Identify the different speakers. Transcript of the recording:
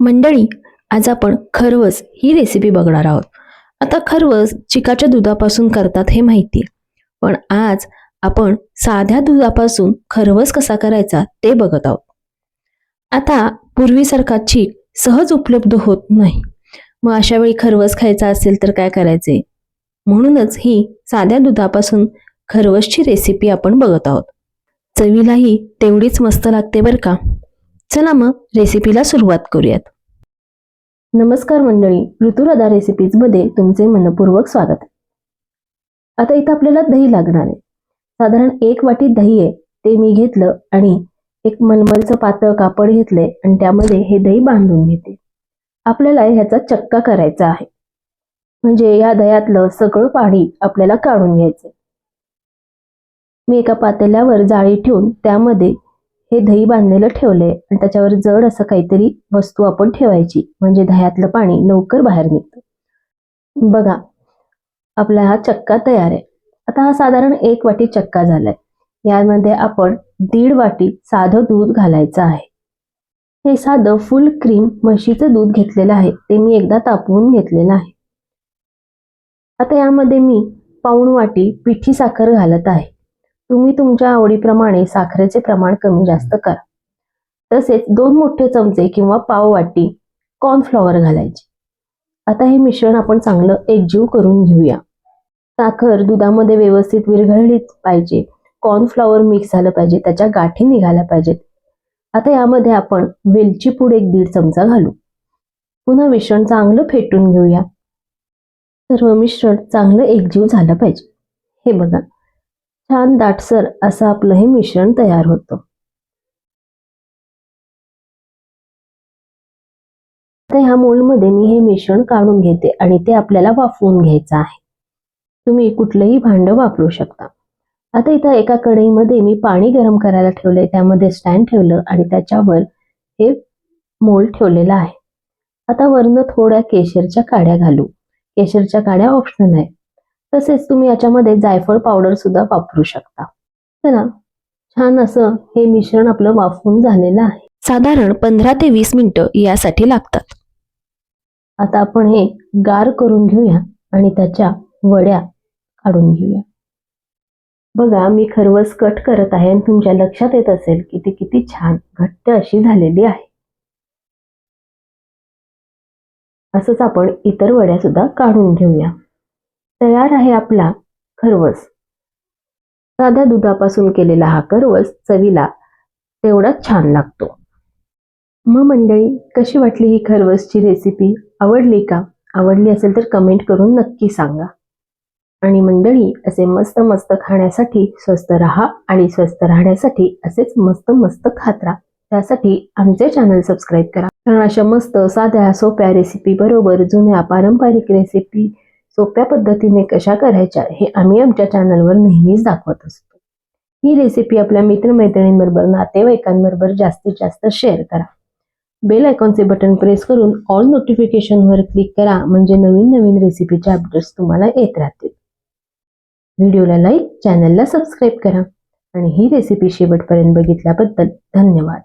Speaker 1: मंडळी आज आपण खरवस ही रेसिपी बघणार आहोत. आता खरवस चिकाच्या दुधापासून करतात हे माहिती पण आज आपण साध्या दुधापासून खरवस कसा करायचा ते बघत आहोत. आता पूर्वीसारखा चीक सहज उपलब्ध होत नाही. मग अशा वेळी खरवस खायचा असेल तर काय करायचे? म्हणूनच ही साध्या दुधापासून खरवसची रेसिपी आपण बघत आहोत. चवीलाही तेवढीच मस्त लागते बरं का? चला मग रेसिपीला सुरुवात करूयात. नमस्कार मंडळी ऋतुराधा रेसिपीजमध्ये तुमचे मनपूर्वक स्वागत. आता इथं आपल्याला दही लागणार आहे. साधारण एक वाटी दही आहे ते मी घेतलं आणि एक मलमलचं पातळ कापड घेतलंय आणि त्यामध्ये हे दही बांधून घेते. आपल्याला ह्याचा चक्का करायचा आहे. म्हणजे या दह्यातलं सगळं पाणी आपल्याला काढून घ्यायचं मी एका पातेल्यावर जाळी ठेवून त्यामध्ये हे दही बांधलेलं ठेवलंय आणि त्याच्यावर जड असं काहीतरी वस्तू आपण ठेवायची म्हणजे दह्यातलं पाणी लवकर बाहेर निघतं. बघा आपला हा चक्का तयार आहे. आता हा साधारण एक वाटी चक्का झालाय. यामध्ये आपण दीड वाटी साधं दूध घालायचं आहे. हे साधं फुल क्रीम म्हशीचं दूध घेतलेलं आहे. ते मी एकदा तापवून घेतलेलं आहे. आता यामध्ये मी पाऊण वाटी पिठी साखर घालत आहे. तुम्ही तुमच्या आवडीप्रमाणे साखरेचे प्रमाण कमी जास्त करा. तसेच दोन मोठे चमचे किंवा पाव वाटी कॉर्नफ्लॉवर घालायचे. आता हे मिश्रण आपण चांगलं एकजीव करून घेऊया. साखर दुधामध्ये व्यवस्थित विरघळलीच पाहिजे. कॉर्नफ्लॉवर मिक्स झालं पाहिजे. त्याच्या गाठी निघाल्या पाहिजेत. आता यामध्ये आपण वेलची पूड एक दीड चमचा घालू. पुन्हा मिश्रण चांगलं फेटून घेऊया. सर्व मिश्रण चांगलं एकजीव झालं पाहिजे. हे बघा. छान दाटसर असं आपलं हे मिश्रण तयार होतं. आता ह्या मोल्डमध्ये मी हे मिश्रण काढून घेते आणि ते आपल्याला वाफवून घ्यायचं आहे. तुम्ही कुठलंही भांडं वापरू शकता. आता इथं एका कढईमध्ये मी पाणी गरम करायला ठेवलंय त्यामध्ये स्टँड ठेवलं आणि त्याच्यावर हे मोल्ड ठेवलेलं आहे. आता वरनं थोड्या केशरच्या काड्या घालू. केशरच्या काड्या ऑप्शनल आहे तसेच तुम्ही याच्यामध्ये जायफळ पावडर सुद्धा वापरू शकता. चला छान असं हे मिश्रण आपलं वाफवून झालेलं आहे. साधारण पंधरा ते वीस मिनिटं यासाठी लागतात. आता आपण हे गार करून घेऊया आणि त्याच्या वड्या काढून घेऊया. बघा मी खरवस कट करत आहे आणि तुमच्या लक्षात येत असेल की ती किती छान घट्ट अशी झालेली आहे. असंच आपण इतर वड्या सुद्धा काढून घेऊया. तयार आहे आपला खरवस. साध्या दुधापासून केलेला हा खरवस चवीला तेवढाच छान लागतो. मग मंडळी कशी वाटली ही खरवसची रेसिपी आवडली का? आवडली असेल तर कमेंट करून नक्की सांगा. आणि मंडळी असे मस्त मस्त खाण्यासाठी स्वस्त राहा आणि स्वस्त राहण्यासाठी असेच मस्त मस्त खात राहा. त्यासाठी आमचे चॅनल सबस्क्राईब करा. कारण अशा मस्त साध्या सोप्या रेसिपी बरोबर जुन्या पारंपरिक रेसिपी सोप्या पद्धतीने कशा करायच्या हे आम्ही आमच्या चॅनलवर नेहमीच दाखवत असतो. ही रेसिपी आपल्या मित्रमैत्रिणींबरोबर नातेवाईकांबरोबर जास्तीत जास्त शेअर करा. बेल आयकॉनचे बटन प्रेस करून ऑल नोटिफिकेशनवर क्लिक करा म्हणजे नवीन नवीन रेसिपीचे अपडेट्स तुम्हाला येत राहतील. व्हिडिओला लाईक चॅनलला सबस्क्राईब करा. आणि ही रेसिपी शेवटपर्यंत बघितल्याबद्दल धन्यवाद.